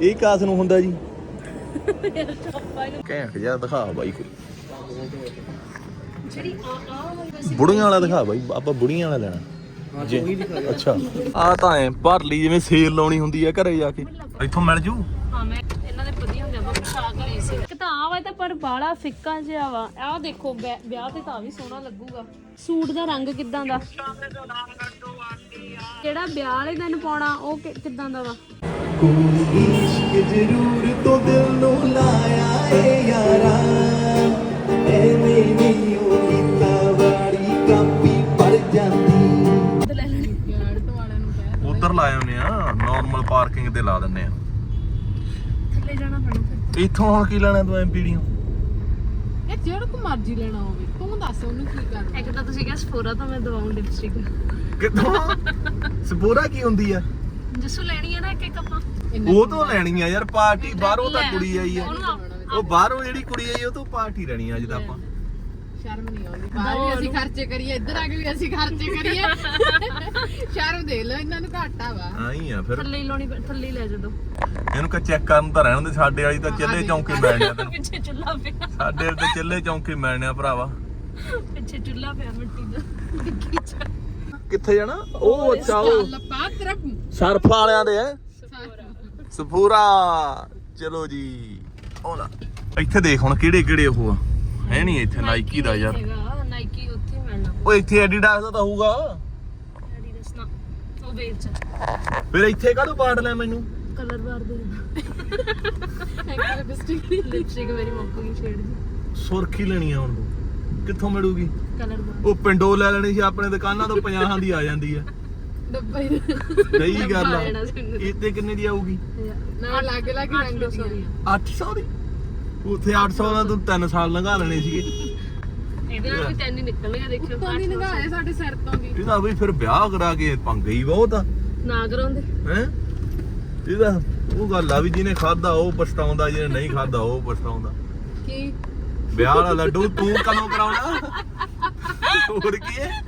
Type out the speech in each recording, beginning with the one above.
ਇਹ ਕਾਸ ਨੂੰ ਹੁੰਦਾ ਜੀ। ਘੈਂਟ ਜਿਹਾ ਦਿਖਾ ਬਾਈ ਕੋਈ। ਜਿਹੜੀ ਆ ਆ ਵਾਲੀ ਵੈਸੇ ਬੁੜੀਆਂ ਵਾਲਾ ਦਿਖਾ ਬਾਈ ਆਪਾਂ ਬੁੜੀਆਂ ਵਾਲਾ ਲੈਣਾ। ਜੀ ਅੱਛਾ। ਆ ਤਾਂ ਐ ਭਰ ਲਈ ਜਿਵੇਂ ਸੇਲ ਲਾਉਣੀ ਹੁੰਦੀ ਆ ਘਰੇ ਜਾ ਕੇ। ਇੱਥੋਂ ਮਿਲ ਜੂ? ਹਾਂ ਮੈਂ ਇਹਨਾਂ ਦੇ ਵਧੀਆ ਹੁੰਦੇ ਆ ਪੋਸ਼ਾਕ ਲਈ ਸੀ। ਇੱਕ ਤਾਂ ਆ ਵਾ ਤਾਂ ਪਰ ਬਾਲਾ ਫਿੱਕਾ ਜਿਹਾ ਵਾ। ਆਹ ਦੇਖੋ ਵਿਆਹ ਤੇ ਤਾਂ ਵੀ ਸੋਹਣਾ ਲੱਗੂਗਾ। ਸੂਟ ਦਾ ਰੰਗ ਕਿਦਾਂ ਦਾ? ਜਿਹੜਾ ਵਿਆਹ ਵਾਲੇ ਦਿਨ ਪਾਉਣਾ ਉਹ ਕਿੱਦਾਂ ਦਾ ਵਾ? ਕੋਈ ਇਸ਼ਕ ਜ਼ਰੂਰ ਤੋਂ ਦਿਲ ਨੂੰ ਲਾਇਆ ਏ ਯਾਰਾ। ਐਵੇਂ ਨਹੀਂ ਉਹ ਕੀਤਾ ਵਾਰੀ ਕਾਪੀ ਪੜ ਜਾਂਦੀ। ਤੇ ਲੈ ਲੈਣੀ ਉਧਰ ਲਾਏ ਹੁੰਨੇ ਆ ਨਾਰਮਲ ਪਾਰਕਿੰਗ ਤੇ ਲਾ ਦਿੰਨੇ ਆ। ਥੱਲੇ ਜਾਣਾ ਪੈਣਾ ਫਿਰ। ਇੱਥੋਂ ਹੁਣ ਕੀ ਲੈਣਾ ਤੂੰ ਐਮਪੀਡੀ ਨੂੰ ਇਹ ਜਿਹੜਾ ਕੋ ਮਰਜ਼ੀ ਲੈਣਾ ਹੋਵੇ ਤੂੰ ਦੱਸ ਉਹਨੂੰ ਕੀ ਕਰਨਾ। ਇੱਕ ਤਾਂ ਤੁਸੀਂ ਕਿਹਾ ਸਫੋਰਾ ਤਾਂ ਮੈਂ ਦਵਾਉਂ ਲਿਪਸਟਿਕ ਕਿੱਥੋਂ? ਸਪੋਰਾ ਕੀ ਹੁੰਦੀ ਆ? ਜਿਸੂ ਲੈਣੀ ਹੈ ਨਾ ਇੱਕ ਇੱਕ ਆਪਾਂ। ਉਹ ਤੋਂ ਲੈਣੀ ਆ ਯਾਰ ਪਾਰਟੀ ਬਾਹਰੋਂ ਤਾਂ ਕੁੜੀ ਆਈ ਆ। ਉਹ ਬਾਹਰੋਂ ਜਿਹੜੀ ਕੁੜੀ ਆਈ ਉਹ ਤੋਂ ਪਾਰਟੀ ਲੈਣੀ ਆ ਅੱਜ ਤਾਂ ਆਪਾਂ। ਸ਼ਰਮ ਨਹੀਂ ਆਉਂਦੀ। ਬਾਹਰ ਵੀ ਅਸੀਂ ਖਰਚੇ ਕਰੀਏ ਇੱਧਰ ਆ ਕੇ ਵੀ ਅਸੀਂ ਖਰਚੇ ਕਰੀਏ। ਸ਼ਰਮ ਦੇ ਲੋ ਇਹਨਾਂ ਨੂੰ ਘਾਟਾ ਵਾ। ਆਈ ਆ ਫਿਰ। ਥੱਲੇ ਹੀ ਲਾਉਣੀ ਥੱਲੇ ਹੀ ਲੈ ਜਦੋਂ ਇਹਨੂੰ ਕਾ ਚੈੱਕ ਕਰਨ ਤਾਂ ਰਹਿਣ ਦੇ ਸਾਡੇ ਵਾਲੀ ਤਾਂ ਚੱਲੇ ਚੌਂਕੇ ਮਿਲਣੇ ਆ ਤੈਨੂੰ। ਪਿੱਛੇ ਚੁੱਲਾ ਪਿਆ। ਸਾਡੇ ਵਾਲੀ ਤਾਂ ਚੱਲੇ ਚੌਂਕੇ ਭਰਾਵਾ। ਪਿੱਛੇ ਚੁੱਲਾ ਪਿਆ ਮਿੱਟੀ ਦਾ। ਕਿੱਥੇ ਜਾਣਾ? ਉਹ ਅੱਛਾ ਉਹ ਲੱਪਾ ਤਰਫ ਸਰਫ ਵਾਲਿਆਂ ਦੇ ਹੈ ਸਫੂਰਾ ਚਲੋ ਜੀ ਉਹ ਲੈ ਇੱਥੇ ਦੇਖ ਹੁਣ ਕਿਹੜੇ ਕਿਹੜੇ ਉਹ ਆ। ਹੈ ਨਹੀਂ ਇੱਥੇ ਨਾਈਕੀ ਦਾ ਯਾਰ। ਹੈਗਾ ਨਾਈਕੀ ਉੱਥੇ ਮਿਲਣਾ। ਉਹ ਇੱਥੇ ਐਡੀਡਾਸ ਦਾ ਤਾਂ ਹੋਊਗਾ। ਐਡੀਡਾਸ ਨਾ ਉਹ ਵੇਚ। ਫਿਰ ਇੱਥੇ ਕਾਹਦੋਂ ਪਾੜ ਲਿਆ ਮੈਨੂੰ? ਕਲਰ ਬਾਰ ਦੇ ਇੱਕ ਲਿਪਸਟਿਕ ਲਿਪਸਟਿਕ ਮੇਰੀ ਮੁੱਕ ਗਈ ਸ਼ੇਡ ਦੀ ਸੁਰਖੀ ਲੈਣੀ ਆ ਹੁਣ ਕਿੱਥੋਂ ਮਿਲੂਗੀ? ਕਲਰ ਬਾਰ ਉਹ ਪਿੰਡੋਂ ਲੈ ਲੈਣੀ ਸੀ ਆਪਣੇ ਦੁਕਾਨਾਂ ਤੋਂ 50 ਦੀ ਆ ਜਾਂਦੀ ਆ। ਡੱਬਾ ਹੀ ਸਹੀ ਗੱਲ ਆ। ਇੱਥੇ ਕਿੰਨੇ ਦੀ ਆਊਗੀ? ਨਾ ਲਾਗੇ ਲਾਗੇ ਰੰਗ ਦੀ। ਦੀਆਂ। 800 ਦੀ? ਉੱਥੇ 800 ਦਾ ਤੂੰ 3 ਸਾਲ ਲੰਘਾ ਲੈਣੇ ਸੀਗੇ। ਇਹਦੇ ਨਾਲ ਵੀ ਤਿੰਨ ਹੀ ਨਿਕਲਣਗੇ ਦੇਖਿਓ। ਤੋਂ ਨਹੀਂ ਨਗਾਏ ਸਾਡੇ ਸਿਰ ਤੋਂ ਵੀ। ਇਹਦਾ ਵੀ ਫਿਰ ਵਿਆਹ ਕਰਾ ਕੇ ਪੰਗੇ ਹੀ ਬਹੁਤ ਆ। ਨਾ ਕਰਾਉਂਦੇ। ਹੈ? ਇਹਦਾ ਉਹ ਗੱਲ ਆ ਵੀ ਜਿਹਨੇ ਖਾਦਾ ਉਹ ਪਛਤਾਉਂਦਾ ਜਿਹਨੇ ਨਹੀਂ ਖਾਦਾ ਉਹ ਪਛਤਾਉਂਦਾ। ਕੀ? ਵਿਆਹ ਵਾਲਾ ਲੱਡੂ ਤੂੰ ਕਦੋਂ ਕਰਾਉਣਾ? ਹੋਰ ਕੀ ਹੈ?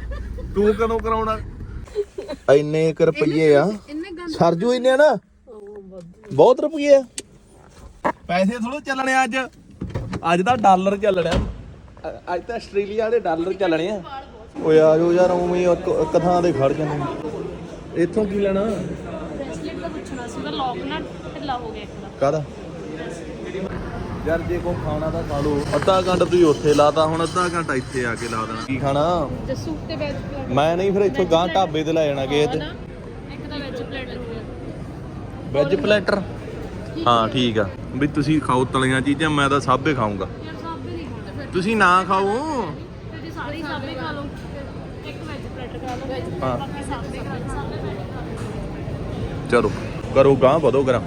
ਤੂੰ ਕਦੋਂ ਕਰਾਉਣਾ? ਇੰਨੇ ਕੁ ਰੁਪਈਏ ਆ। ਸਰਜੂ ਇੰਨੇ ਆ ਨਾ। ਬਹੁਤ ਰੁਪਈਏ ਆ। ਪੈਸੇ ਥੋੜੋ ਚੱਲਣੇ ਅੱਜ। ਅੱਜ ਤਾਂ ਡਾਲਰ ਚੱਲਣਾ। ਅ- ਅੱਜ ਤਾਂ ਆਸਟ੍ਰੇਲੀਆ ਦੇ ਡਾਲਰ ਚੱਲਣੇ ਆ। ਓਏ ਆ ਜਾਓ ਯਾਰ ਉਵੇਂ ਹੀ ਇੱਕ ਇੱਕ ਥਾਂ ਤੇ ਖੜ ਜਾਂਦੇ। ਇੱਥੋਂ ਕੀ ਲੈਣਾ? ਬ੍ਰੈਸਲੇਟ ਦਾ ਪੁੱਛਣਾ ਸੀ ਉਹਦਾ ਲੋਕ ਨਾ ਢਿੱਲਾ ਹੋ ਗਿਆ ਇੱਕ ਦਾ ਕਾਦਾ ਯਾਰ ਜੇ ਕੋ ਖਾਣਾ ਤਾਂ ਖਾ ਲਓ। ਅੱਧਾ ਘੰਟਾ ਤੁਸੀਂ ਉੱਥੇ ਲਾਤਾ ਹੁਣ ਅੱਧਾ ਘੰਟਾ ਇੱਥੇ ਆ ਕੇ ਲਾ ਦੇਣਾ। ਕੀ ਖਾਣਾ? ਜੱਸੂ ਤੇ ਵੈਜ ਪਲੇਟ ਮੈਂ ਨਹੀਂ ਫਿਰ ਇੱਥੋਂ ਗਾਂ ਢਾਬੇ ਤੇ ਲੈ ਜਾਣਾ ਕਿਸੇ ਤੇ। ਇੱਕ ਤਾਂ ਵੈਜ ਪਲੇਟਰ ਹੋ ਗਿਆ ਵੈਜ ਪਲੇਟਰ ਹਾਂ। ਠੀਕ ਆ। ਵੀ ਤੁਸੀਂ ਖਾਓ ਤਲੀਆਂ ਚੀਜ਼ਾਂ ਮੈਂ ਤਾਂ ਸਾਬੇ ਖਾਊਂਗਾ। ਯਾਰ ਸਾਬੇ ਨਹੀਂ ਖਾਂਦੇ ਫਿਰ। ਤੁਸੀਂ ਨਾ ਖਾਓ। ਫਿਰ ਜੇ ਸਾਰੇ ਹੀ ਸਾਬੇ ਖਾ ਲਓ ਫਿਰ ਇੱਕ ਵੈਜ ਪਲੇਟਰ ਖਾ ਲਓ। ਹਾਂ। ਬਾਕੀ ਸਾਬੇ ਖਾ ਲਓ ਸਾਬੇ ਵੈਜ ਖਾ ਲਓ। ਚਲੋ ਕਰੋ ਗਾਂ ਵਧੋ ਕਰਾਂ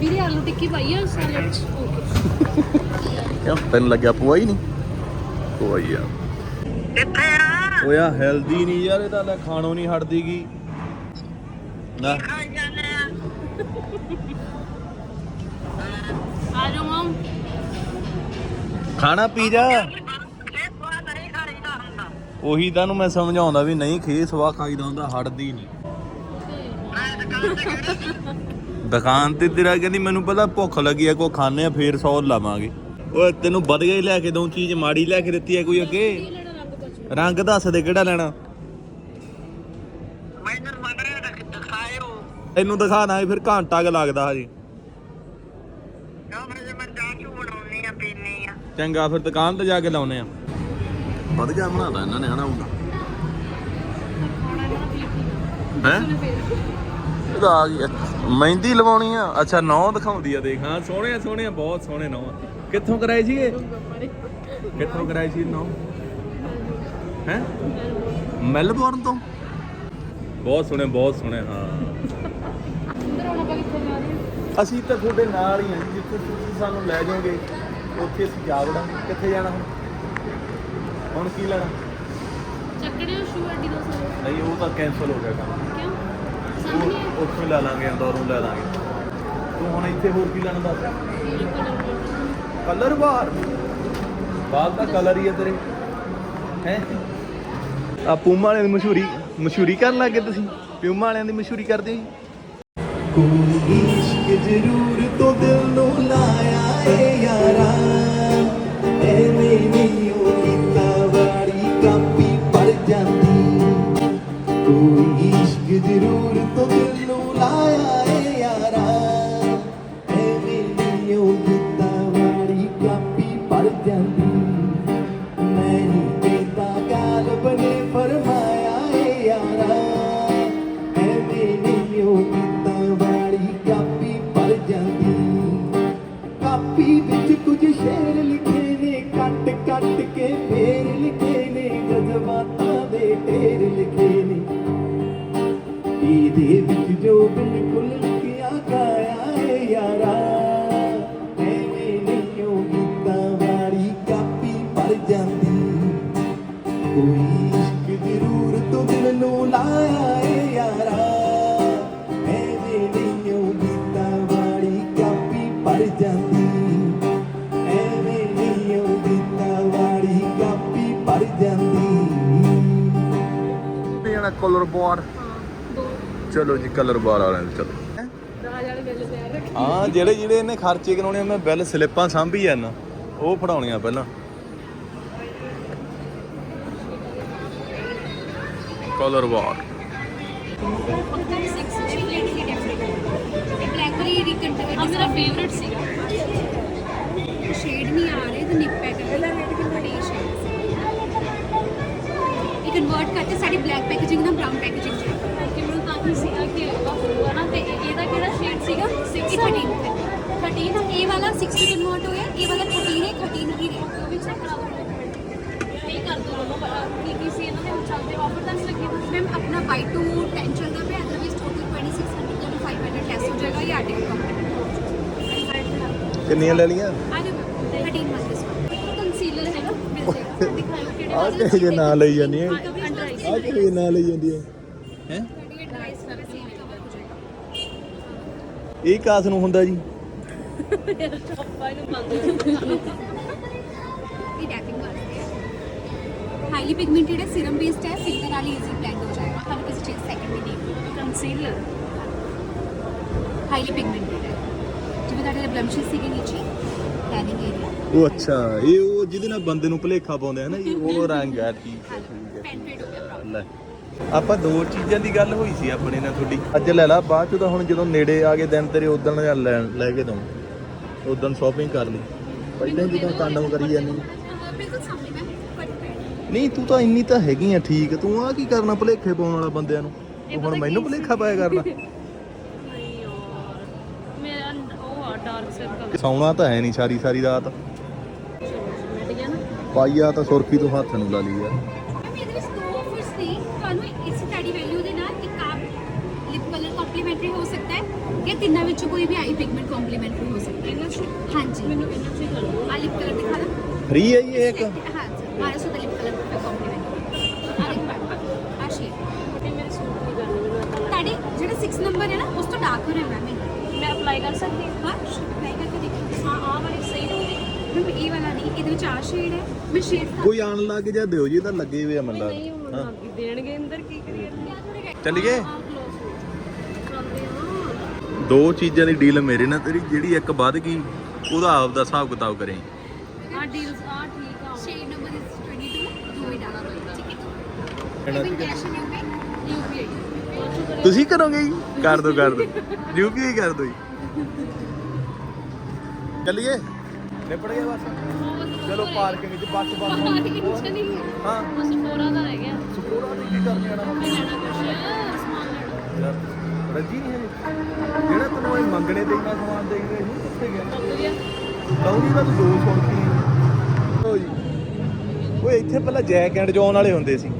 ਵੀਰੇ ਆਲੂ ਟਿੱਕੀ ਪਾਈ ਆ ਸੈਲਡ ਕਿਉਂ ਤੈਨੂੰ ਲੱਗਿਆ ਪੂਆ ਹੀ ਨਹੀਂ? ਪੂਆ ਹੀ ਆ। ਕਿੱਥੇ ਆ। ਓਏ ਆ ਹੈਲਦੀ ਨਹੀਂ ਯਾਰ ਇਹ ਤਾਂ ਲੈ ਖਾਣੋਂ ਨਹੀਂ ਹਟਦੀਗੀ। ਨਾ। ਆ? ਜਾਓ ਮਮ ਖਾਣਾ ਪੀ ਜਾ। ਉਹੀ ਤੁਹਾਨੂੰ ਮੈਂ ਸਮਝਾਉਂਦਾ ਵੀ ਨਹੀਂ ਖੇ ਸਵਾ ਖਾਈਦਾ ਹੁੰਦਾ ਹਟਦੀ ਨਹੀਂ। ਦੁਕਾਨ ਤੇ ਤੇਰਾ ਕਹਿੰਦੀ ਮੈਨੂੰ ਪਤਾ ਭੁੱਖ ਲੱਗੀ ਆ ਕੋ ਖਾਣੇ ਆ ਫੇਰ 100 ਲਾਵਾਂਗੇ। ਓਏ ਤੈਨੂੰ ਵਧੀਆ ਹੀ ਲੈ ਕੇ ਦਊਂ ਚੀਜ਼ ਮਾੜੀ ਲੈ ਕੇ ਦਿੱਤੀ ਆ ਕੋਈ ਅੱਗੇ? ਰੰਗ ਦੱਸ ਦੇ ਕਿਹੜਾ ਲੈਣਾ? ਮੈਨੂੰ ਮਗਰੇ ਦਿਖਾਇਓ। ਤੈਨੂੰ ਦਿਖਾਣਾ ਫਿਰ ਘੰਟਾ ਕੁ ਲੱਗਦਾ ਹਜੇ। ਕਿਉਂ ਫਿਰ ਆ ਚੰਗਾ ਫਿਰ ਦੁਕਾਨ ਤੇ ਜਾ ਕੇ ਲਾਉਨੇ ਆ। ਵਧੀਆ ਬਣਾਦਾ ਇਹਨਾਂ ਨੇ ਹਨਾ ਉਹਦਾ ਹੈ? ਇਹਦਾ ਆ ਗਈ ਮਹਿੰਦੀ ਲਵਾਉਣੀ ਆ। ਅੱਛਾ ਨੌ ਦਿਖਾਉਂਦੀ ਆ ਦੇਖ। ਹਾਂ ਸੋਹਣੇ ਸੋਹਣੇ ਆ, ਬਹੁਤ ਸੋਹਣੇ ਨੌ ਕਿੱਥੋਂ ਕਰਾਏ ਸੀਗੇ ਕਿੱਥੋਂ ਕਰਾਏ ਸੀ ਨੌ? ਹੈ? ਮੈਲਬੌਰਨ ਤੋਂ। ਬਹੁਤ ਸੋਹਣੇ ਬਹੁਤ ਸੋਹਣੇ ਹਾਂ। ਅੰਦਰ ਆਉਣਾ ਪਾ ਕਿੱਥੇ ਜਾ ਰਹੇ ਹੋ? ਅਸੀਂ ਤਾਂ ਤੁਹਾਡੇ ਨਾਲ ਹੀ ਹਾਂ ਜੀ, ਜਿੱਥੇ ਤੁਸੀਂ ਸਾਨੂੰ ਲੈ ਜਾਓਗੇ ਉੱਥੇ ਅਸੀਂ ਜਾ ਵੜਾਂਗੇ। ਕਿੱਥੇ ਜਾਣਾ ਹੁਣ? ਹੁਣ ਕੀ ਲੈਣਾ? ਚੱਕੜੇ ਹੋ ਸ਼ੂ ਐਡੀ ਦੋ ਸਾਰੇ ਨਹੀਂ ਉਹ ਤਾਂ ਕੈਨਸਲ ਹੋ ਗਿਆ ਕੰਮ। ਉਹ- ਉੱਥੋਂ ਲੈ ਲਾਂਗੇ, ਅੰਦਰੋਂ ਲੈ ਲਾਂਗੇ। ਤੂੰ ਹੁਣ ਇੱਥੇ ਹੋਰ ਕੀ ਲੈਣਾ ਦੱਸ? ਕਲਰ ਬਾਰ ਬਾਲ ਦਾ ਕਲਰ ਹੀ ਹੈ ਤੇਰੇ। ਹੈ? ਆ ਪੂਮਾ ਵਾਲਿਆਂ ਦੀ ਮਸ਼ਹੂਰੀ ਮਸ਼ਹੂਰੀ ਕਰਨ ਲੱਗੇ ਤੁਸੀਂ। ਪਿਊਮਾ ਵਾਲਿਆਂ ਦੀ ਮਸ਼ਹੂਰੀ ਕਰਦੇ ਹੋ ਜੀ। ਕੋਈ ਇਸ਼ਕ ਜ਼ਰੂਰ ਤੋਂ ਜਜ਼ਬਾਤਾਂ ਦੇ ਢੇਰ ਲਿਖੇ ਨੇ ਇਹਦੇ ਵਿੱਚ ਕਲਰ ਬਾਰ? ਚਲੋ ਜੀ, ਕਲਰ ਬਾਰ ਵਾਲਿਆਂ ਦੇ, ਚਲੋ। ਹਾਂ, ਜਿਹੜੇ ਜਿਹੜੇ ਇਹਨੇ ਖਰਚੇ ਕਰਾਉਣੇ ਮੈਂ ਬਿੱਲ ਸਲਿੱਪਾਂ ਸਾਂਭੀ ਜਾਂਦਾ ਉਹ ਫੜਾਉਣੀਆਂ ਪਹਿਲਾਂ। ਕਲਰ ਬਾਰ। ਬਲੈਕਬਰੀ ਰੀਕੰਟਰ ਮੇਰਾ ਫੇਵਰਿਟ ਸੀਗਾ। ਸ਼ੇਡ ਨਹੀਂ ਆ ਰਹੇ, ਤੇ ਨਿਪ ਪੈਟਰਨ ਦਾ ਕਨਵਰਟ ਕਰਤੇ ਸਾਡੀ ਬਲੈਕ ਪੈਕੇਜਿੰਗ ਨਾਲ ਬ੍ਰਾਊਨ ਪੈਕੇਜਿੰਗ ਚ। ਕਿ ਮੈਨੂੰ ਤਾਂ ਹੀ ਸੀਗਾ ਕਿ ਹੋਊਗਾ ਨਾ ਤੇ ਇਹ- ਇਹਦਾ ਕਿਹੜਾ ਸ਼ੇਡ ਸੀਗਾ? 6 ਇਹ 13 13 ਇਹ ਵਾਲਾ 6 to ਕਨਵਰਟ ਹੋਇਆ ਇਹ ਵਾਲਾ 14 ਹੈ 13 ਹੀ ਰੇਟ ਉਹ ਵੀ ਚੈੱਕ ਕਰਾ ਇਹ ਕਰ ਦੋ ਲੋਗੋ ਕੀ ਕੀ ਸੀ ਇਹਨਾਂ ਦੇ ਚੱਲਦੇ ਆਫਰ ਤਾਂ ਨਹੀਂ ਲੱਗੇ? ਮੈਮ ਆਪਣਾ ਬਾਈ ਟੂ 10 ਚੱਲਦਾ ਪਿਆ ਅਦਰਵਾਈਜ਼ ਟੋਟਲ 2600 ਤੋਂ 500 ਲੈਸ ਹੋ ਜਾਏਗਾ ਇਹ ਆਰਟੀਕਲ ਕੰਪਨੀ ਕਿੰਨੀਆਂ ਲੈ ਲੀਆਂ ਆ ਜਾਓ 13 ਮੰਥ ਦਿਸ ਵਨ ਕੰਸੀਲਰ ਹੈਗਾ ਮਿਲ ਜਾਏਗਾ। ਦਿਖਾਓ ਕਿਹੜੇ ਆ ਵਾਲੇ ਜੇ ਨਾਂ ਲਈ ਜਾਂਦੀ ਹੈ। ਅੰਡਰ ਆਈਸ ਆ ਕਿਹੇ ਜੇ ਨਾਂ ਲਈ ਜਾਂਦੀ ਹੈ? ਹੈ 38 ਪ੍ਰਾਈਸ ਦਾ ਸੇਮ ਕਵਰ ਹੋ ਜਾਏਗਾ ਇਹ ਕਾਸ ਨੂੰ ਹੁੰਦਾ ਜੀ? ਪਾਪਾ ਨੂੰ ਇਹ ਡੈਪਿੰਗ ਵਾਸਤੇ ਹੈ ਹਾਈਲੀ ਪਿਗਮੈਂਟਡ ਹੈ ਸਿਰਮ ਬੇਸਡ ਹੈ ਫਿੰਗਰ ਨਾਲ ਈਜ਼ੀ ਬਲੈਂਡ ਹੋ ਜਾਏਗਾ। ਤੁਹਾਨੂੰ ਕਿਸੇ ਚੀਜ਼ ਸੈਕਿੰਡ ਵੀ ਨਹੀਂ ਕੰਸੀਲਰ ਹਾਈਲੀ ਪਿਗਮੈਂਟਡ ਹੈ। ਜਿਵੇਂ ਤੁਹਾਡੇ ਬਲਮਸ਼ਿਸ ਸੀਗੇ ਨੀਚੇ ਟੈਨਿੰਗ ਏਰੀਆ ਉਹ ਅੱਛਾ ਇਹ ਉਹ ਜਿਹਦੇ ਨਾਲ ਬੰਦੇ ਨੂੰ ਭੁਲੇਖਾ ਪਾਉਂਦੇ ਆ ਨਾ ਜੀ ਉਹ ਰੰਗ ਆ ਠੀਕ ਹੈ ਠੀਕ ਹੈ। ਲੈ ਆਪਾਂ ਦੋ ਚੀਜ਼ਾਂ ਦੀ ਗੱਲ ਹੋਈ ਸੀ ਆਪਣੇ ਨਾਲ ਤੁਹਾਡੀ। ਅੱਜ ਲੈ ਲਾ ਬਾਅਦ ਚ ਤਾਂ ਹੁਣ ਜਦੋਂ ਨੇੜੇ ਆ ਗਏ ਦਿਨ ਤੇਰੇ ਉਦੋਂ ਲੈ ਲੈ ਕੇ ਦਊਂ। ਉਦੋਂ ਸ਼ਾਪਿੰਗ ਕਰ ਲਈ। ਪਹਿਲਾਂ ਜਦੋਂ ਕਾਂਡਮ ਕਰੀ ਜਾਂਦੀ। ਬਿਲਕੁਲ ਸਾਹਮਣੇ ਮੈਂ ਬਟ ਨਹੀਂ ਤੂੰ ਤਾਂ ਇੰਨੀ ਤਾਂ ਹੈਗੀ ਆ ਠੀਕ। ਤੂੰ ਆ ਕੀ ਕਰਨਾ ਭੁਲੇਖੇ ਪਾਉਣ ਵਾਲਾ ਬੰਦਿਆਂ ਨੂੰ? ਤੂੰ ਹੁਣ ਮੈਨੂੰ ਭੁਲੇਖਾ ਪਾਇਆ ਕਰਨਾ। ਨਹੀਂ ਯਾਰ ਮੇਰਾ ਉਹ ਆ ਡਾਰਕ ਸਰਕਲ ਸੌਣਾ ਤਾਂ ਹੈ ਨਹੀਂ ਸਾਰੀ ਸਾਰੀ ਰਾਤ। ਪਾਈਆ ਤਾਂ ਸੁਰਖੀ ਤੋਂ ਹੱਥ ਨੂੰ ਲਾ ਲਈ ਯਾਰ ਤਿੰਨਾਂ ਵਿੱਚੋਂ ਕੋਈ ਵੀ ਆਈ ਪਿਗਮੈਂਟ ਕੰਪਲੀਮੈਂਟਰੀ ਹੋ ਸਕਦਾ ਹੈ। ਇਹਨਾਂ ਚ? ਹਾਂਜੀ। ਮੈਨੂੰ ਇਹਨਾਂ ਚ ਹੀ ਕਰ। ਲਓ ਆ ਲਿਪ ਕਲਰ ਦਿਖਾ ਦਾਂ ਫ੍ਰੀ ਹੈ ਜੀ ਇਹ ਇੱਕ? ਹਾਂਜੀ 1200 ਦਾ ਲਿਪ ਕਲਰ ਕੰਪਲੀਮੈਂਟਰੀ ਆ ਲਿਪ ਆ ਸ਼ੇਡ ਤੇ ਮੇਰੇ ਸੂਟ ਨਹੀਂ ਕਰਨੇ ਮੈਨੂੰ ਤੁਹਾਡੇ ਜਿਹੜਾ 6 ਨੰਬਰ ਹੈ ਨਾ ਉਸ ਤੋਂ ਡਾਰਕ ਹੋ ਰਿਹਾ ਮੈਮ। ਮੈਂ ਅਪਲਾਈ ਕਰ ਸਕਦੀ ਹਾਂ? ਹਾਂ ਟਰਾਈ ਕਰਕੇ ਦੇਖੋ ਹਾਂ ਆਹ ਵਾਲੀ ਸਹੀ ਰਹੂਗੀ ਮੈਮ ਇਹ ਵਾਲਾ ਨਹੀਂ ਇਹਦੇ ਵਿੱਚ ਆ ਸ਼ੇਡ ਹੈ। ਮੈਂ ਸ਼ੇਡ ਕੋਈ ਆਣ ਲੱਗ ਜਾ ਦਿਓ ਜੀ ਇਹ ਤਾਂ ਲੱਗੇ ਹੋਏ ਆ ਮੰਡਾ। ਨਹੀਂ ਹੁਣ ਹਾਂ। ਦੇਣਗੇ ਅੰਦਰ ਕੀ ਕਰੀਏ? ਚੱਲੀਏ? ਦੋ ਚੀਜ਼ਾਂ ਦੀ ਡੀਲ ਮੇਰੇ ਨਾਲ ਤੇਰੀ ਜਿਹੜੀ ਇੱਕ ਵੱਧ ਗਈ ਉਹਦਾ ਆਪ ਦਾ ਹਿਸਾਬ ਕਿਤਾਬ ਕਰੇ। ਆਹ ਡੀਲਸ ਆ ਠੀਕ ਆ ਸ਼ੇਡ ਨੰਬਰ ਇਸ 22 ਦੋ ਹੀ ਡਾਲਾ ਠੀਕ ਹੈ ਕਿਹੜਾ? Even cash in UP UPI ਤੁਸੀਂ ਕਰੋਗੇ ਜੀ? ਕਰ ਦੋ ਕਰ ਦੋ। ਯੂਪੀਆਈ ਕਰ ਦੋ ਜੀ। ਚੱਲੀਏ? ਨਿਪੜ ਗਿਆ ਬਸ। ਚਲੋ ਪਾਰਕਿੰਗ ਚ ਬੱਸ ਬੱਸ। ਹਾਂ। ਬਸ ਫੋਰਾ ਦਾ ਰਹਿ ਗਿਆ। ਸਕੂਲਾਂ ਦੀ ਕੀ ਕਰਨੀ ਆਣਾ ਮੈਂ ਲੈਣਾ ਕੁਛ ਸਮਾਨ ਲੈਣਾ। ਯਾਰ ਰੱਜੀ ਨਹੀਂ ਹੈ ਜਿਹੜਾ ਤੈਨੂੰ ਇਹ ਮੰਗਣੇ ਤੇ ਇੰਨਾ ਸਮਾਨ ਦੇ ਗਏ ਨਹੀਂ ਕਿੱਥੇ ਗਿਆ? ਲਾਉਂਦੀ ਤਾਂ ਤੂੰ ਦੋ ਸੁਣਦੀ ਓ ਓਏ, ਇੱਥੇ ਪਹਿਲਾਂ ਜੈਕ ਐਂਡ ਜੌਨ ਵਾਲੇ ਹੁੰਦੇ ਸੀ।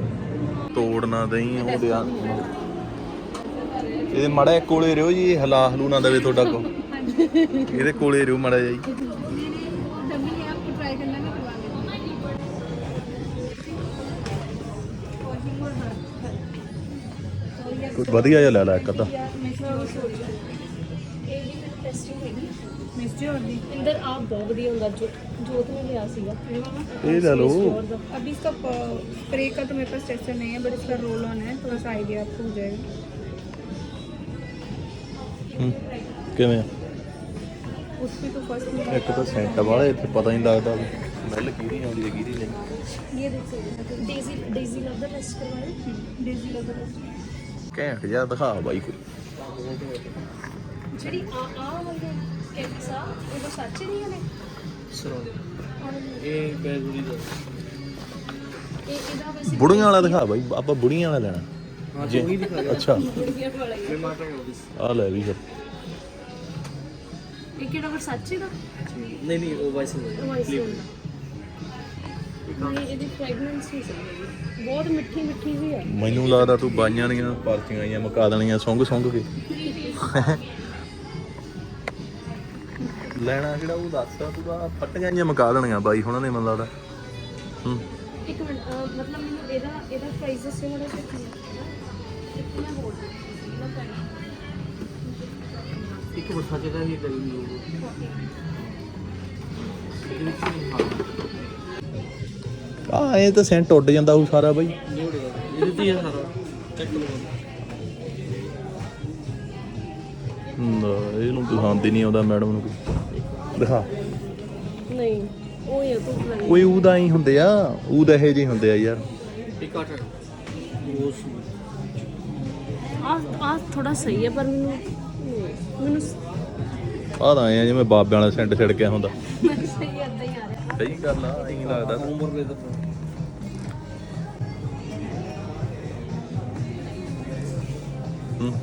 ਤੋੜਨਾ ਦਈ ਉਹਦੇ ਆ ਇਹਦੇ ਮੜਾ ਕੋਲੇ ਰਿਓ ਜੀ ਹਲਾ ਹਲੂ ਨਾ ਦੇਵੇ ਤੁਹਾਡਾ ਕੋ ਇਹਦੇ ਕੋਲੇ ਰਿਓ ਮੜਾ ਜੀ। ਕੋਈ ਵਧੀਆ ਜਿਹਾ ਲੈ ਲੈ ਇੱਕ ਅੱਧਾ ਇੰਦਰ ਆ ਬਹੁਤ ਵਧੀਆ ਹੁੰਦਾ ਜੋ ਜੋਤ ਨੇ ਲਿਆ ਸੀਗਾ ਇਹ ਲੈ ਲਓ अभी इसका स्प्रे का तो मेरे पास टेस्टर नहीं है बट इसका रोल ऑन है थोड़ा सा आइडिया आपको हो जाएगा ਹੂੰ, ਕਿਵੇਂ ਆ? उस पे तो फर्स्ट में ਇੱਕ ਤਾਂ ਸੈਂਟ ਵਾਲੇ ਇੱਥੇ ਪਤਾ ਹੀ ਨਹੀਂ ਲੱਗਦਾ ਵੀ ਸਮੈਲ ਕਿਹਦੀ ਆਉਂਦੀ ਹੈ ਕਿਹਦੀ ਨਹੀਂ ये देख सकते हैं Daisy Daisy love the rest करवाए डेजी लगा ਘੈਂਟ ਜਿਹਾ ਦਿਖਾ ਬਾਈ ਕੋਈ। ਜਿਹੜੀ ਆ ਆ ਵਾਲੇ ਕੈਂਪਸ ਆ ਉਹ ਸੱਚ ਨਹੀਂ ਨੇ ਇਹ ਬੈਗੂਰੀ ਦਾ। ਇਹ ਇਹਦਾ ਵੈਸੇ ਬੁੜੀਆਂ ਵਾਲਾ ਦਿਖਾ ਬਾਈ ਆਪਾਂ ਬੁੜੀਆਂ ਵਾਲਾ ਲੈਣਾ। ਹਾਂ ਜੀ। ਉਹੀ ਦਿਖਾ ਰਿਹਾ ਅੱਛਾ। ਮੈਂ ਮਾਟਾ ਕਰ ਆ ਲੈ ਵੀ ਫਿਰ। ਇਹ ਕਿਹੜਾ ਵਰਸਾਚੇ ਦਾ? ਨਹੀਂ ਨਹੀਂ ਉਹ ਵਾਈਸ ਨਹੀਂ ਵਾਈਸ ਹੁੰਦਾ ਨਹੀਂ ਇਹਦੀ ਫ੍ਰੈਗਰੈਂਸ ਨਹੀਂ ਬਹੁਤ ਮਿੱਠੀ ਮਿੱਠੀ ਵੀ ਹੈ ਮੈਨੂੰ ਲੱਗਦਾ ਤੂੰ ਬਾਈਆਂ ਦੀਆਂ ਪਰਚੀਆਂ ਆਈਆਂ ਮੁਕਾ ਦੇਣੀਆਂ ਸੁੰਘ ਸੁੰਘ ਕੇ। ਲੈਣਾ ਕਿਹੜਾ ਉਹ ਦੱਸ ਤੂੰ ਤਾਂ ਫੱਟੀਆਂ ਜਿਹੀਆਂ ਮੁਕਾ ਦੇਣੀਆਂ ਬਾਈ ਹੁਣਾਂ ਨੇ ਮੈਨੂੰ ਲੱਗਦਾ। ਹੂੰ। ਇੱਕ ਮਿੰਟ ਅਹ ਮਤਲਬ ਮੈਨੂੰ ਇਹਦਾ ਇਹਦਾ ਪ੍ਰਾਈਸ ਦੱਸਿਓ ਮੜਾ ਕਿੰਨਾ ਮੈਂ ਹੋਰ ਇਹਦਾ ਪ੍ਰਾਈਸ ਇੱਕ ਬਸਾ ਜਗ੍ਹਾ ਹੀ। ਲੱਗੀ ਹੋਊਗੀ ਇਹਦੇ ਵਿੱਚ ਨਹੀਂ ਹਾਂ। ਆ ਇਹ ਤਾਂ ਸੈਂਟ ਉੱਡ ਜਾਂਦਾ ਉਹ ਸਾਰਾ ਬਾਈ। ਇਹਦੇ ਤੇ ਹੀ ਆ ਸਾਰਾ ਚੈੱਕ ਲਓ ਨਾ, ਇਹਨੂੰ ਪਸੰਦ ਹੀ ਨਹੀਂ ਆਉਂਦਾ ਮੈਡਮ ਨੂੰ। ਕੋਈ ਦਿਖਾ। ਨਹੀਂ ਉਹ ਹੀ ਆ ਤੂੰ ਪ੍ਰਾਈਸ ਕੋਈ ਉਹਦਾ ਹੀ ਹੁੰਦੇ ਆ ਉਹਦਾ ਇਹੋ ਜਿਹੇ ਹੁੰਦੇ ਆ ਯਾਰ। ਇੱਕ ਆਟ ਰੋਜ਼ ਆ ਆ ਥੋੜਾ ਸਹੀ ਹੈ ਪਰ ਮੈਨੂੰ ਮੈਨੂੰ ਤਾਂ ਆ ਜਿਵੇਂ ਬਾਬਿਆਂ ਵਾਲਾ ਸੈਂਟ ਛਿੜਕਿਆ ਹੁੰਦਾ। ਸਹੀ ਏਦਾਂ ਹੀ ਆ। ਰਿਹਾ ਸਹੀ ਗੱਲ ਆ ਐਂ ਲੱਗਦਾ। ਉਮਰ ਤਾਂ ਹੂੰ।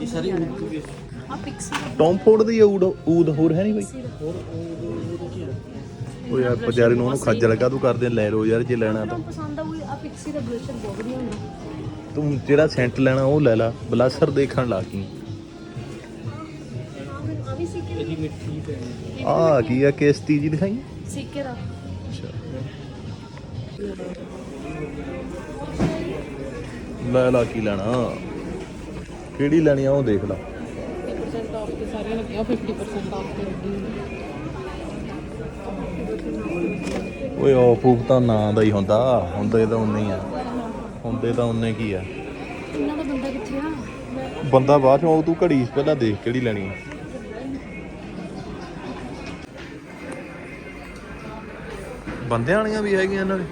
ਇਹ ਸਾਰੀ ਉਮਰ ਵੀ ਆ ਪਿਕਸੀ ਦਾ ਟੌਮ ਫੋਰਡ ਦੀ ਊਦ ਊਦ ਹੋਰ ਹੈ ਨਹੀਂ ਬਾਈ ਹੋਰ ਉਹ ਉਹ ਕੀ ਹੈ ਉਹ ਯਾਰ ਪਜਾਰੀ ਨੂੰ ਉਹਨੂੰ ਖੱਜਲ ਕਾ ਤੂੰ ਕਰਦੇ ਲੈ ਲੋ ਯਾਰ ਜੇ ਲੈਣਾ ਤਾਂ। ਤੁਹਾਨੂੰ ਪਸੰਦ ਆਊ ਆ ਪਿਕਸੀ ਦਾ ਬਲਸ਼ਰ ਬਹੁਤ ਵਧੀਆ ਹੁੰਦਾ ਤੂੰ ਜਿਹੜਾ ਸੈਂਟ ਲੈਣਾ ਉਹ ਲੈ ਲੈ ਬਲਾਸਰ ਦੇਖਣ ਲਾ ਪੈਣੀ ਆ ਕੀ ਆ ਕਿਸ਼ਤੀ ਜੀ ਦਿਖਾਈ? ਦਾ ਲੈ ਲਾ ਕੀ ਲੈਣਾ? ਕਿਹੜੀ ਲੈਣੀ ਆ ਉਹ ਦੇਖ ਲਾ। 50% ਆਫ ਤੇ ਸਾਰੀਆਂ ਲੱਗੀਆਂ 50% ਆਫ ਤੇ ਲੱਗੀ ਓਏ ਉਹ ਫੂਕ ਤਾਂ ਨਾਂ ਦਾ ਹੀ ਹੁੰਦਾ ਹੁੰਦੇ ਤਾਂ ਉਨੇ ਹੀ ਆ। ਹੁੰਦੇ ਤਾਂ ਉਨੇ ਕੀ ਆ। ਇਹਨਾਂ ਦਾ ਬੰਦਾ ਕਿੱਥੇ ਆ? ਮੈਂ ਬੰਦਾ ਬਾਅਦ ਚੋਂ ਆਊ, ਤੂੰ ਘੜੀ ਪਹਿਲਾਂ ਦੇਖ ਕਿਹੜੀ ਲੈਣੀ ਆ। ਬੰਦਿਆਂ ਵਾਲੀਆਂ ਵੀ ਹੈਗੀਆਂ ਇਹਨਾਂ ਦੇ।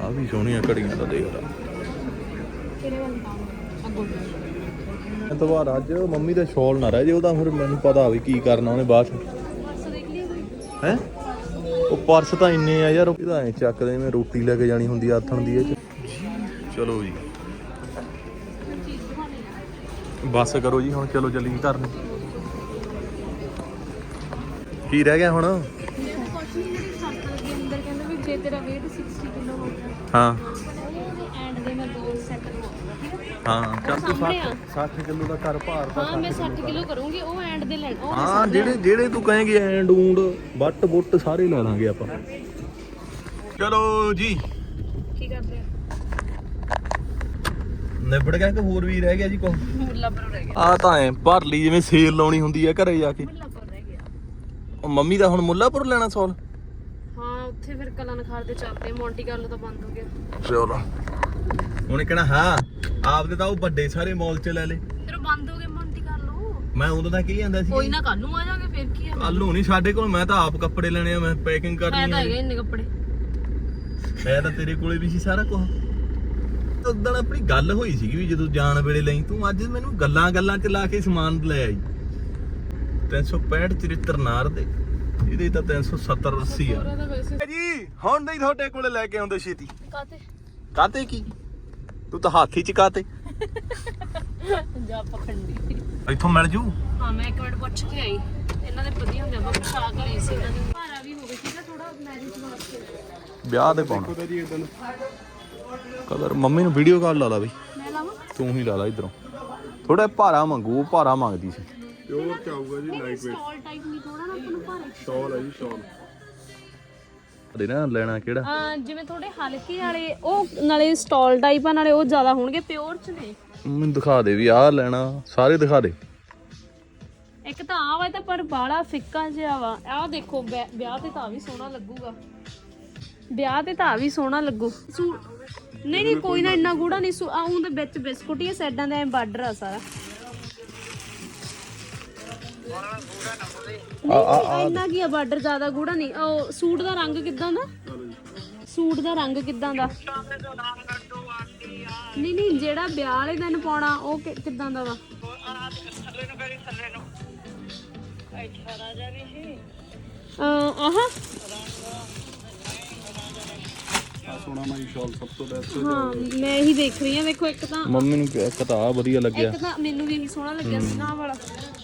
ਆ ਵੀ ਸੋਹਣੀਆਂ ਘੜੀਆਂ ਦਾ ਦੇਖ ਲਾ। ਕਿਹੜੇ ਅੱਜ ਮੰਮੀ ਦਾ ਸ਼ਾਲ ਨਾ ਰਹਿ ਜੇ ਉਹਦਾ ਫਿਰ ਮੈਨੂੰ ਪਤਾ ਵੀ ਕੀ ਕਰਨਾ ਉਹਨੇ ਬਾਅਦ ਚ। ਹੈ? ਉਹ ਪਰਸ ਤਾਂ ਇੰਨੇ ਆ ਯਾਰ ਇਹਦਾ ਐ ਚੱਕਦੇ ਮੈਂ ਰੋਟੀ ਲੈ ਕੇ ਜਾਣੀ ਹੁੰਦੀ ਆ, ਆਥਣ ਦੀ ਇਹ ਚਲੋ ਜੀ। ਬਸ ਕਰੋ ਜੀ, ਹੁਣ ਚਲੋ ਚੱਲੀ ਘਰ ਨੂੰ ਕੀ ਰਹਿ ਗਿਆ ਹੁਣ? ਤੇਰਾ weight 60 ਕਿਲੋ ਹੋ ਗਿਆ। ਹਾਂ। ਉਹਦੇ ਐਂਡ ਦੇ ਮੈਂ ਦੋ ਸੈੱਟ ਲਵਾਉਂਗਾ ਠੀਕ ਹੈ? ਹਾਂ ਚੱਲ ਤੂੰ ਸਾਹਮਣੇ ਆ। 60 ਕਿਲੋ ਦਾ ਕਰ ਭਾਰ ਤਾਂ ਹਾਂ ਮੈਂ 60 ਕਿਲੋ ਕਰੂੰਗੀ ਉਹ ਐਂਡ ਦੇ ਲੈਣ ਉਹ ਹਾਂ ਜਿਹੜੇ ਜਿਹੜੇ ਤੂੰ ਕਹੇਂਗੀ ਐ ਡੂੰਡ ਬੱਟ ਬੁੱਟ ਸਾਰੇ ਲੈ ਲਾਂਗੇ ਆਪਾਂ। ਚਲੋ ਜੀ। ਕੀ ਕਰਦੇ ਆ? ਨਿਬੜ ਗਿਆ ਕਿ ਹੋਰ ਵੀ ਰਹਿ ਗਿਆ ਜੀ ਕੋ ਮੁੱਲਾ ਪਰ ਰਹਿ ਗਿਆ। ਆ ਤਾਂ ਐ ਭਰ ਲਈ ਜਿਵੇਂ ਸੇਲ ਲਾਉਣੀ ਹੁੰਦੀ ਆ ਘਰੇ ਜਾ ਕੇ। ਮੁੱਲਾ ਪਰ ਰਹਿ ਗਿਆ। ਉਹ ਮੰਮੀ ਦਾ ਹੁਣ ਮੁੱਲਾਪੁਰ ਲੈਣਾ ਸੌਲ? ਉੱਥੇ ਫਿਰ ਕਲਨ ਖਾਰ ਦੇ ਚੱਲਦੇ ਮੌਂਟੀ ਕਾਰਲੋ ਤਾਂ ਬੰਦ ਹੋ ਗਿਆ। ਚਲੋ ਉਹਨੇ ਕਹਿਣਾ ਹਾਂ ਆਪਦੇ ਤਾਂ ਉਹ ਵੱਡੇ ਸਾਰੇ ਮਾਲ ਚ ਲੈ ਲੈ। ਫਿਰ ਉਹ ਬੰਦ ਹੋ ਗਏ ਮੌਂਟੀ ਕਾਰਲੋ ਮੈਂ ਉਦੋਂ ਤਾਂ ਕੀ ਜਾਂਦਾ ਸੀ। ਕੋਈ ਨਾ ਕੱਲ ਨੂੰ ਆ ਜਾਾਂਗੇ ਫਿਰ ਕੀ ਆ? ਕੱਲ ਨੂੰ ਨਹੀਂ ਸਾਡੇ ਕੋਲ ਮੈਂ ਤਾਂ ਆਪ ਕੱਪੜੇ ਲੈਣੇ ਆ ਮੈਂ ਪੈਕਿੰਗ ਮੈਂ ਕਰਨੀ ਤਾਂ ਆ ਹੈਗਾ ਇੰਨੇ ਕੱਪੜੇ। ਮੈਂ ਤਾਂ ਤੇਰੇ ਕੋਲੇ ਵੀ ਸੀ ਸਾਰਾ ਕੁਝ ਉਦੋਂ ਆਪਣੀ ਗੱਲ ਹੋਈ ਸੀਗੀ ਵੀ ਜਦੋਂ ਜਾਣ ਵੇਲੇ ਲਈ ਤੂੰ ਅੱਜ ਮੈਨੂੰ ਗੱਲਾਂ ਗੱਲਾਂ ਚ ਲਾ ਕੇ ਸਮਾਨ ਲੈ ਆਈ। 365 74 ਨਾਰ ਦੇ। ਇਹਦੇ ਤਾਂ 370 80 ਆ। ਜੀ ਹੁਣ ਨਹੀਂ ਤੁਹਾਡੇ ਕੋਲੇ ਲੈ ਕੇ ਆਉਂਦੇ ਛੇਤੀ। ਕਾਤੇ ਕਾਤੇ ਕੀ? ਤੂੰ ਤਾਂ ਹਾਥੀ ਚ ਕਾਤੇ ਜਾ ਪਖੰਡੀ। ਇੱਥੋਂ ਮਿਲ ਜੂ? ਹਾਂ ਮੈਂ ਇੱਕ ਮਿੰਟ ਪੁੱਛ ਕੇ ਆਈ। ਇਹਨਾਂ ਦੇ ਵਧੀਆ ਹੁੰਦੇ ਆ ਪੋਸ਼ਾਕ ਲਈ ਸੀ ਇਹਨਾਂ ਦੀ। ਭਾਰਾ ਵੀ ਹੋਵੇ ਠੀਕ ਆ ਥੋੜਾ ਮੈਰਿਜ ਵਾਸਤੇ। ਵਿਆਹ ਤੇ ਪਾਉਣਾ। ਕਲਰ ਮੰਮੀ ਨੂੰ ਵੀਡੀਓ ਕਾਲ ਲਾ ਲਾ ਬਈ। ਮੈਂ ਲਾਵਾਂ? ਤੂੰ ਹੀ ਲਾ ਲਾ ਇਧਰੋਂ। ਥੋੜਾ ਭਾਰਾ ਮੰਗੂ ਭਾਰਾ ਮੰਗਦੀ ਸੀ। ਪਿਓਰ ਚ ਆਊਗਾ ਜੀ ਲਾਈਟ ਵੇਟ ਸਟਾਲ ਟਾਈਪ ਨਹੀਂ ਥੋੜਾ ਨਾ ਆਪਾਂ ਨੂੰ ਭਾਰਾ। ਦੇ ਨਾ ਲੈਣਾ ਕਿਹੜਾ? ਹਾਂ ਜਿਵੇਂ ਥੋੜੇ ਹਲਕੇ ਵਾਲੇ ਉਹ ਨਾਲੇ ਸਟਾਲ ਟਾਈਪ ਆ ਨਾਲੇ ਉਹ ਜ਼ਿਆਦਾ ਹੋਣਗੇ ਪਿਓਰ ਚ ਨੇ। ਮੈਨੂੰ ਦਿਖਾ ਦੇ ਵੀ ਆਹ ਲੈਣਾ ਸਾਰੇ ਦਿਖਾ ਦੇ। ਇੱਕ ਤਾਂ ਆ ਵਾ ਤਾਂ ਪਰ ਬਾਲਾ ਫਿੱਕਾ ਜਿਹਾ ਵਾ। ਆਹ ਦੇਖੋ ਵਿਆਹ ਵਿਆਹ ਤੇ ਤਾਂ ਆਹ ਵੀ ਸੋਹਣਾ ਲੱਗੂਗਾ। ਵਿਆਹ ਤੇ ਤਾਂ ਆਹ ਵੀ ਸੋਹਣਾ ਲੱਗੂ। ਨਹੀਂ ਨਹੀਂ ਕੋਈ ਨਾ ਇੰਨਾ ਗੂੜਾ ਨਹੀਂ ਸੂ ਆਉਂ ਦੇ ਵਿੱਚ ਬਿਸਕੁਟ ਹੀ ਆ, ਸਾਈਡਾਂ ਦੇ ਬਾਰਡਰ ਆ ਸਾਰਾ। ਨਹੀਂ, ਨਹੀਂ, ਇੰਨਾ ਕੀ ਆ ਬਾਰਡਰ ਜ਼ਿਆਦਾ ਗੂੜਾ ਨਹੀਂ। ਉਹ ਸੂਟ ਦਾ ਰੰਗ ਕਿਦਾਂ ਦਾ? ਸੂਟ ਦਾ ਰੰਗ ਕਿਦਾਂ ਦਾ? ਨਹੀਂ ਨਹੀਂ ਜਿਹੜਾ ਵਿਆਹ ਵਾਲੇ ਦਿਨ ਪਾਉਣਾ ਉਹ ਕਿ- ਕਿੱਦਾਂ ਦਾ ਵਾ? ਥੱਲੇ ਨੂੰ ਕਰੀ ਥੱਲੇ ਨੂੰ ਅੱਛਾ ਰਾਜਾ ਵੀ ਸੀ ਅਹ, ਆਹ ਸੋਨਾ ਮਾਈ ਸ਼ਾਲ ਸਭ ਤੋਂ ਬੈਸਟ ਹਾਂ। ਮੈਂ ਇਹੀ ਦੇਖ ਰਹੀ ਹਾਂ। ਵੇਖੋ ਇੱਕ ਤਾਂ ਮੰਮੀ ਨੂੰ ਇੱਕ ਤਾਂ ਆਹ ਵਧੀਆ ਲੱਗਿਆ। ਇੱਕ ਤਾਂ ਮੈਨੂੰ ਵੀ ਇਹੀ ਸੋਹਣਾ ਲੱਗਿਆ ਸੀ ਨਾ ਆਹ ਵਾਲਾ। ਇੱਕ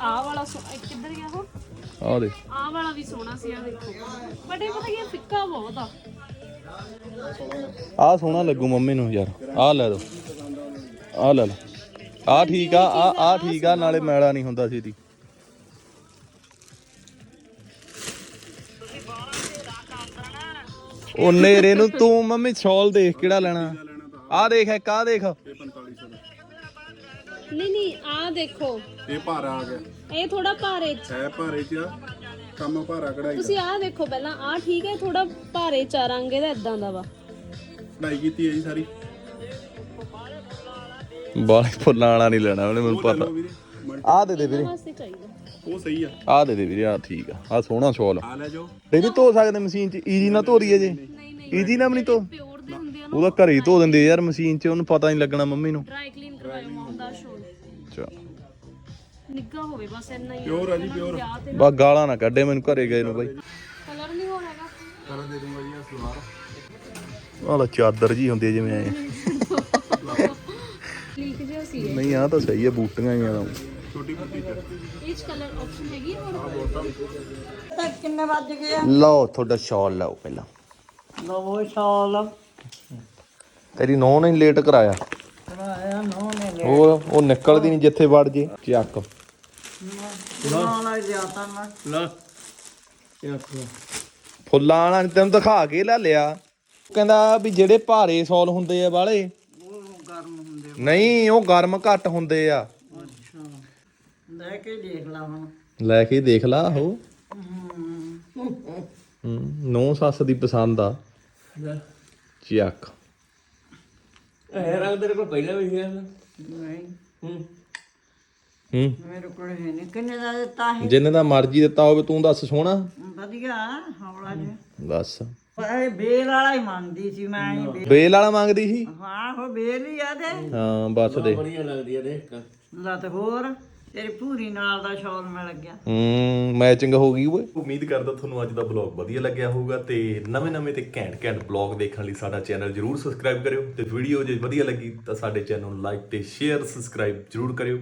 ਆਹ ਵਾਲਾ ਸੋ- ਇੱਕ ਕਿੱਧਰ ਗਿਆ ਉਹ? ਆਹ ਦੇ ਆਹ ਵਾਲਾ ਵੀ ਸੋਹਣਾ ਸੀ ਆ ਦੇਖੋ। ਬਟ ਇਹ ਪਤਾ ਕੀ ਆ, ਫਿੱਕਾ ਬਹੁਤ ਆ। ਆਹ ਸੋਹਣਾ ਲੱਗੂ ਮੰਮੀ ਨੂੰ ਯਾਰ। ਆਹ ਲੈ ਦੋ ਆਹ ਲੈ ਲਓ। ਆਹ ਠੀਕ ਆ ਆ ਆਹ ਠੀਕ ਆ ਨਾਲੇ ਮੈਲਾ ਨਹੀਂ ਹੁੰਦਾ ਸੀ ਦੀ ਉਹ ਨੇਰੇ ਨੂੰ ਤੂੰ ਮੰਮੀ ਸ਼ਾਲ ਦੇਖ ਕਿਹੜਾ ਲੈਣਾ। ਆਹ ਦੇਖ ਇੱਕ ਆਹ ਦੇਖ। ਨਹੀਂ ਨਹੀਂ ਆਹ ਦੇਖੋ। ਇਹ ਭਾਰਾ ਆ ਗਿਆ। ਇਹ ਥੋੜਾ ਭਾਰੇ ਚ। ਹੈ ਭਾਰੇ ਚ ਆ, ਕੰਮ ਭਾਰਾ ਕਢਾਈ ਤੁਸੀਂ ਆਹ ਦੇਖੋ ਪਹਿਲਾਂ ਆਹ ਠੀਕ ਹੈ ਥੋੜਾ ਭਾਰੇ ਚ ਆ ਰੰਗ ਇਹਦਾ ਇਦਾਂ ਦਾ ਵਾ। ਕਢਾਈ ਕੀਤੀ ਹੈ ਜੀ ਸਾਰੀ। ਬਾਲੇ ਫੁੱਲਾਂ ਵਾਲਾ ਨਹੀਂ ਲੈਣਾ ਉਹਨੇ ਮੈਨੂੰ ਉਹ ਲੈ ਪਤਾ। ਲਓ ਵੀਰੇ ਮਲ- ਆਹ ਦੇ ਦੇ ਵੀਰੇ। ਵਾਸਤੇ ਚਾਹੀਦਾ। ਉਹ ਸਹੀ ਆ। ਆਹ ਦੇ ਦੇ ਵੀਰੇ ਆਹ ਠੀਕ ਆ। ਆਹ ਸੋਹਣਾ ਸ਼ਾਲ। ਆ ਲੈ ਜਾਓ। ਇਹ ਵੀ ਧੋ ਸਕਦੇ ਮਸ਼ੀਨ 'ਚ। ਈਜੀ ਨਾਲ ਧੋ ਦਈਏ ਜੇ। ਨਹੀਂ ਨਹੀਂ ਈਜੀ ਨਾਲ ਵੀ ਨਹੀਂ ਧੋ। ਪਿਓਰ ਦੇ ਹੁੰਦੇ ਆ ਨਾ ਉਹਦਾ ਘਰੇ ਹੀ ਧੋ ਦਿੰਦੇ ਯਾਰ ਮਸ਼ੀਨ 'ਚ ਉਹਨੂੰ ਪਤਾ ਨਹੀਂ ਲੱਗਣਾ ਮੰਮੀ ਨੂੰ। ਡਰਾਈ ਕਲੀਨ ਕਰਵਾਇਓ ਮੌਮ ਦਾ ਸ਼ੋਲ। ਅੱਛਾ ਹੋਵੇ ਬਸ ਇੰਨਾ ਹੀ ਪਿਓਰ ਆ ਜੀ ਪਿਓਰ ਵਿਆਹ ਤੇ ਬਾ ਗਾਲਾਂ ਨਾ ਕੱਢੇ ਮੈਨੂੰ ਘਰੇ ਗਏ ਨੂੰ ਬਾਈ। ਕਲਰ ਨਹੀਂ ਹੋ ਹੈਗਾ। ਕਰਨ ਦੇ ਦੂੰਗਾ ਜੀ ਆ ਸਲਵਾਰ। ਆਹ ਲੈ ਚਾਦਰ ਜੀ ਹੁੰਦੀ ਜਿਵੇਂ ਐ। ਲੀਕ ਜਿਹਾ ਸੀ ਇਹ। ਨਹੀਂ ਆ ਤਾਂ ਸਹੀ ਹੈ ਬੂਟੀਆਂ ਹੀ ਆ ਤਾਂ ਛੋਟੀ ਬੁੱਟੀ ਚ। ਇਹ ਚ ਕਲਰ ਆਪਸ਼ਨ ਹੈਗੀ ਹੈ ਹੋਰ? ਲਓ ਤੁਹਾਡਾ ਸ਼ਾਲ ਲਾਓ ਪਹਿਲਾਂ। ਲਵੋ ਸ਼ਾਲ ਤੇਰੀ ਨੌ ਨੇ ਲੇਟ ਕਰਾਇਆ। ਕਰਾਇਆ ਨੋ ਨੇ ਹੋਰ ਉਹ ਨਿਕਲਦੀ ਨਹੀਂ ਜਿੱਥੇ ਵੜ ਜੇ। ਚੱਕ। ਲਾ ਫੁੱਲਾਂ ਵਾਲਾ ਨੀ ਤੈਨੂੰ ਦਿਖਾ ਕੇ ਲੈ ਲਿਆ। ਕਹਿੰਦਾ ਵੀ ਜਿਹੜੇ ਭਾਰੇ ਸੌਲ ਹੁੰਦੇ ਆ ਵਾਲੇ ਉਹ ਗਰਮ ਹੁੰਦੇ ਨਹੀਂ ਉਹ ਗਰਮ ਘੱਟ ਹੁੰਦੇ ਆ। ਅੱਛਾ। ਲੈ ਕੇ ਦੇਖ ਲਾ ਹੁਣ। ਲੈ ਕੇ ਦੇਖ ਲਾ ਉਹ। ਨੌ ਸੱਸ ਦੀ ਪਸੰਦ ਆ। ਚੱਕ ਇਹ ਰੰਗ ਤੇਰੇ ਕੋਲ ਪਹਿਲਾਂ ਵੀ ਹੈ ਨਹੀਂ। ਹੂੰ। ਮੇਰੇ ਕੋਲ ਹੈ ਨਹੀਂ ਕਿੰਨੇ ਦਾ ਦਿੱਤਾ ਹੈ ਜਿੰਨੇ ਦਾ ਮਰਜ਼ੀ ਦਿੱਤਾ ਹੋਵੇ ਤੂੰ ਦੱਸ ਸੋਹਣਾ। ਵਧੀਆ ਹੌਲਾ ਜਿਹਾ। ਦੱਸ ਪਰ ਇਹ ਬੇਲ ਵਾਲਾ ਹੀ ਮੰਗਦੀ ਸੀ ਮੈਂ ਹੀ ਬੇਲ। ਬੇਲ ਵਾਲਾ ਮੰਗਦੀ ਸੀ? ਹਾਂ ਉਹ ਬੇਲ ਹੀ ਆ ਤੇ। ਹਾਂ ਬਸ ਦੇ। ਬੜੀਆਂ ਲੱਗਦੀ ਆ ਦੇਖ। ਲੱਤ ਹੋਰ ਤੇਰੀ ਪੂਰੀ ਨਾਲ ਦਾ ਸ਼ਾਲ ਮਿਲ ਗਿਆ। ਹੂੰ ਮੈਚਿੰਗ ਹੋ ਗਈ ਓਏ। ਉਮੀਦ ਕਰਦਾ ਤੁਹਾਨੂੰ ਅੱਜ ਦਾ ਬਲੌਗ ਵਧੀਆ ਲੱਗਿਆ ਹੋਊਗਾ ਤੇ ਨਵੇਂ-ਨਵੇਂ ਤੇ ਘੈਂਟ-ਘੈਂਟ ਬਲੌਗ ਦੇਖਣ ਲਈ ਸਾਡਾ ਚੈਨਲ ਜਰੂਰ ਸਬਸਕ੍ਰਾਈਬ ਕਰਿਓ ਤੇ ਵੀਡੀਓ ਜੇ ਵਧੀਆ ਲੱਗੀ ਤਾਂ ਸਾਡੇ ਚੈਨਲ ਨੂੰ ਲਾਈਕ ਤੇ ਸ਼ੇਅਰ ਸਬਸਕ੍ਰਾਈਬ ਜਰੂਰ ਕਰਿਓ।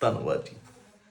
ਧੰਨਵਾਦ ਜੀ।